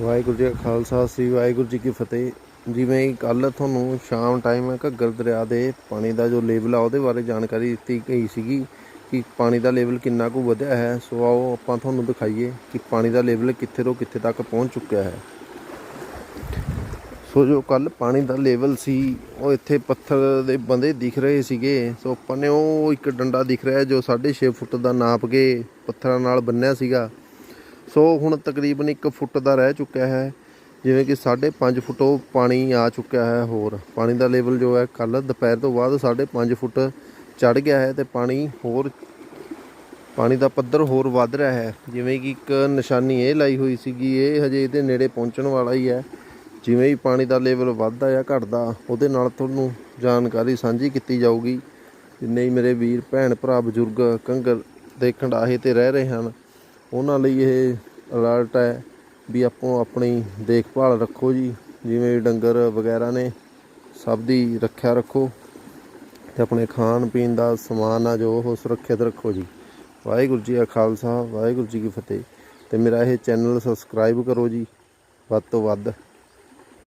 ਵਾਹਿਗੁਰੂ ਜੀ ਕਾ ਖਾਲਸਾ, ਸ੍ਰੀ ਵਾਹਿਗੁਰੂ ਜੀ ਕੀ ਫਤਿਹ। ਜਿਵੇਂ ਕੱਲ ਤੁਹਾਨੂੰ ਸ਼ਾਮ ਟਾਈਮ ਘੱਗਰ ਦਰਿਆ ਦੇ ਪਾਣੀ ਦਾ ਜੋ ਲੈਵਲ ਆ, ਉਹਦੇ ਬਾਰੇ ਜਾਣਕਾਰੀ ਦਿੱਤੀ ਗਈ ਸੀਗੀ ਕਿ ਪਾਣੀ ਦਾ ਲੈਵਲ ਕਿੰਨਾ ਕੁ ਵਧਿਆ ਹੈ। ਸੋ ਆਓ ਆਪਾਂ ਤੁਹਾਨੂੰ ਦਿਖਾਈਏ ਕਿ ਪਾਣੀ ਦਾ ਲੈਵਲ ਕਿੱਥੇ ਤੋਂ ਕਿੱਥੇ ਤੱਕ ਪਹੁੰਚ ਚੁੱਕਿਆ ਹੈ। ਸੋ ਜੋ ਕੱਲ ਪਾਣੀ ਦਾ ਲੈਵਲ ਸੀ, ਉਹ ਇੱਥੇ ਪੱਥਰ ਦੇ ਬੰਦੇ ਦਿਖ ਰਹੇ ਸੀਗੇ। ਸੋ ਆਪਾਂ ਨੇ ਉਹ ਇੱਕ ਡੰਡਾ ਦਿਖ ਰਿਹਾ ਜੋ 6.5 ਫੁੱਟ ਦਾ ਨਾਪ ਕੇ ਪੱਥਰਾਂ ਨਾਲ ਬੰਨਿਆ ਸੀਗਾ। ਸੋ ਹੁਣ ਤਕਰੀਬਨ 1 ਫੁੱਟ ਦਾ ਰਹਿ ਚੁੱਕਿਆ ਹੈ, ਜਿਵੇਂ ਕਿ 5.5 ਫੁੱਟ ਉਹ ਪਾਣੀ ਆ ਚੁੱਕਿਆ ਹੈ ਹੋਰ। ਪਾਣੀ ਦਾ ਲੈਵਲ ਜੋ ਹੈ ਕੱਲ ਦੁਪਹਿਰ ਤੋਂ ਬਾਅਦ 5.5 ਫੁੱਟ ਚੜ ਗਿਆ ਹੈ ਤੇ ਪਾਣੀ ਹੋਰ, ਪਾਣੀ ਦਾ ਪੱਧਰ ਹੋਰ ਵੱਧ ਰਿਹਾ ਹੈ। ਜਿਵੇਂ ਕਿ ਇੱਕ ਨਿਸ਼ਾਨੀ ਇਹ ਲਾਈ ਹੋਈ ਸੀਗੀ, ਇਹ ਹਜੇ ਇਹਦੇ ਨੇੜੇ ਪਹੁੰਚਣ ਵਾਲਾ ਹੀ ਹੈ। ਜਿਵੇਂ ਹੀ ਪਾਣੀ ਦਾ ਲੈਵਲ ਵੱਧਦਾ ਜਾਂ ਘਟਦਾ, ਉਹਦੇ ਨਾਲ ਤੁਹਾਨੂੰ ਜਾਣਕਾਰੀ ਸਾਂਝੀ ਕੀਤੀ ਜਾਊਗੀ। ਜਿੰਨੇ ਹੀ ਮੇਰੇ ਵੀਰ, ਭੈਣ, ਭਰਾ, ਬਜ਼ੁਰਗ, ਕੰਗਰ ਦੇ ਖੰਡਾਹੇ ਤੇ ਰਹਿ ਰਹੇ ਹਨ ਉਹਨਾਂ ਲਈ ਇਹ ਅਲਰਟ ਹੈ ਵੀ ਆਪੋ ਆਪਣੀ ਦੇਖਭਾਲ ਰੱਖੋ ਜੀ। ਜਿਵੇਂ ਡੰਗਰ ਵਗੈਰਾ ਨੇ, ਸਭ ਦੀ ਰੱਖਿਆ ਰੱਖੋ ਤੇ ਆਪਣੇ ਖਾਣ ਪੀਣ ਦਾ ਸਮਾਨ ਆ ਜੋ, ਉਹ ਸੁਰੱਖਿਅਤ ਰੱਖੋ ਜੀ। ਵਾਹਿਗੁਰੂ ਜੀ ਕਾ ਖਾਲਸਾ, ਵਾਹਿਗੁਰੂ ਜੀ ਕੀ ਫਤਿਹ। ਤੇ ਮੇਰਾ ਇਹ ਚੈਨਲ ਸਬਸਕ੍ਰਾਈਬ ਕਰੋ ਜੀ, ਵੱਧ ਤੋਂ ਵੱਧ।